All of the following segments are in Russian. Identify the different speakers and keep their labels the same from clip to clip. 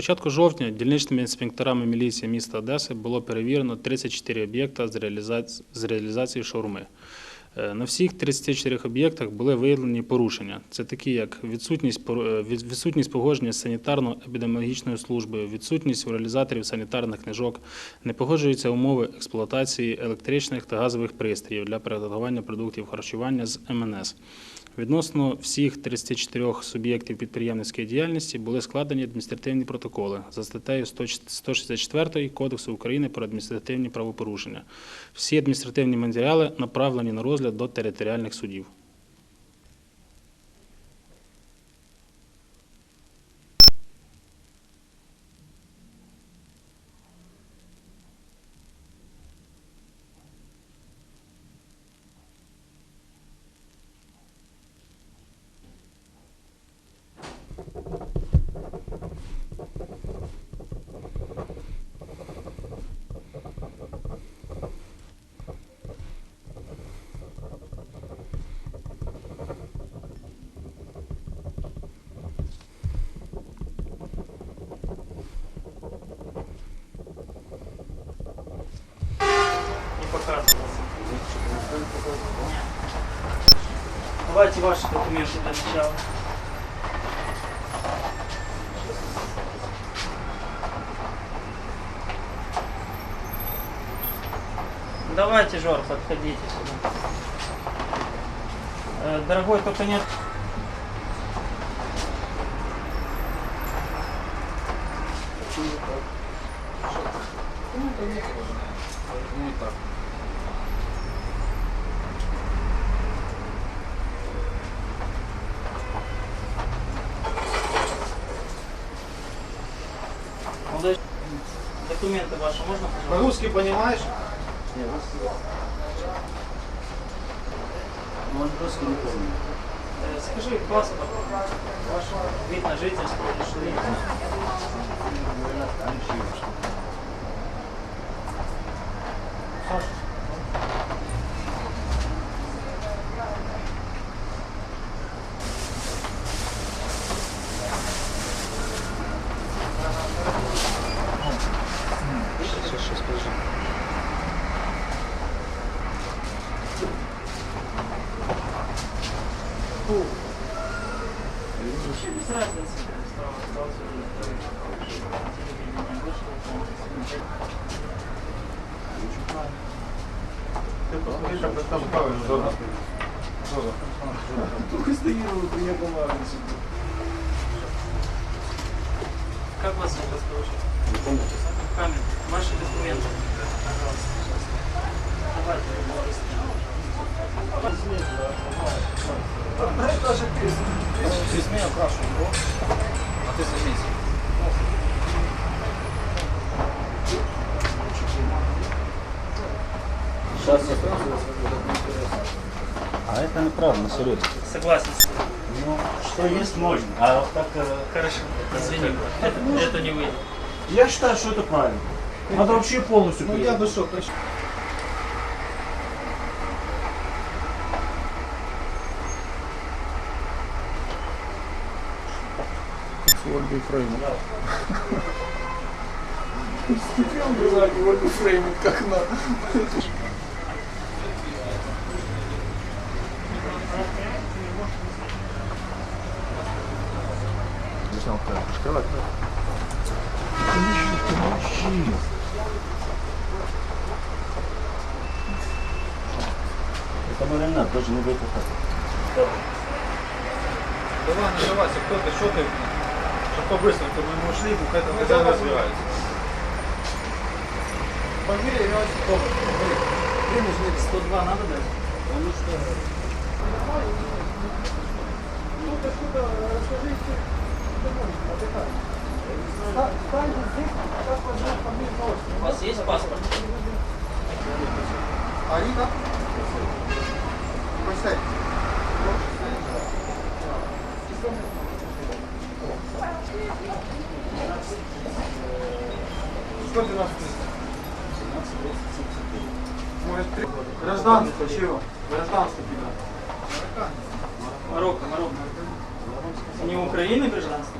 Speaker 1: початку жовтня дільничними інспекторами міліції міста Одеси було перевірено 34 об'єкта з, реалізац- з реалізації шаурми. Е, На всіх 34 об'єктах були виявлені порушення. Це такі, як відсутність, е, від- відсутність погодження з санітарно-епідеміологічною службою, відсутність у реалізаторів санітарних книжок, не погоджуються умови експлуатації електричних та газових пристроїв для приготування продуктів харчування з МНС. Відносно всіх 34 суб'єктів підприємницької діяльності були складені адміністративні протоколи за статтею 164 Кодексу України про адміністративні правопорушення. Всі адміністративні матеріали направлені на розгляд до територіальних судів. Давайте ваши документы для начала. Давайте, Жор, подходите сюда. Э, Дорогой, только нет. Молодой, документы ваши можно, пожалуйста?
Speaker 2: По-русски понимаешь?
Speaker 3: Он просто не помню.
Speaker 1: Э, Скажи паспорт, ваш вид на жительство или что-нибудь.
Speaker 2: Только стоял, приехал на сюда.
Speaker 1: Как вас?
Speaker 3: Не помню.
Speaker 1: Камень. Ваши документы. Пожалуйста. Давайте,
Speaker 2: Даже ты. Ты кашу, а ты.
Speaker 3: Сейчас я А это неправильно, серьезно.
Speaker 1: Согласен с тобой.
Speaker 3: Ну, что есть, можно. А вот так... э,
Speaker 1: Хорошо. Извини. Это, это не выйдет.
Speaker 4: Я считаю, что это правильно. Надо вообще полностью
Speaker 2: Ну я бы что, почти. Ольгой Фреймут. Смотрел глазами Ольгу Фреймут, как на...
Speaker 3: Это маринад, даже не выпухать.
Speaker 2: Давай, не давайся, кто ты, что ты? Чтобы по-быстрому, мы ушли, бухать на тебя разбирается. Фамилия, имя, отчество, Примус,
Speaker 1: 102 надо дать?
Speaker 3: Ну что,
Speaker 1: У вас есть паспорт?
Speaker 2: Арита? Прочитай. Что ты нас Может, три- Гражданство чего? Гражданство тебя.
Speaker 1: Марокко, Марокко. Не Украины гражданство?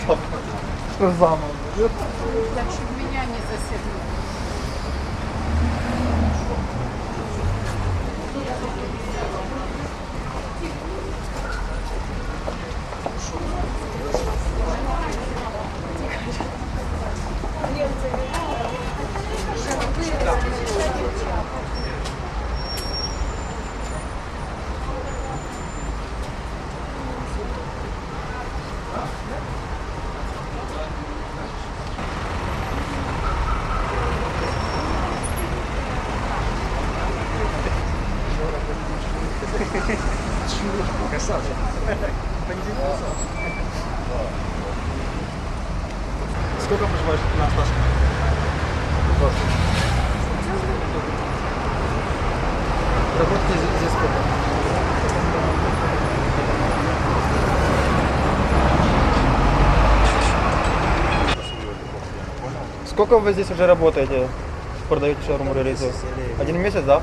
Speaker 2: Шкала там. Заново.
Speaker 5: Так, чтобы меня не засекли.
Speaker 2: Сколько проживаешь на Осташке? Работаете здесь, сколько? Сколько вы здесь уже работаете? Продаете шаурму релизу? Один месяц, да?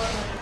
Speaker 2: Thank you.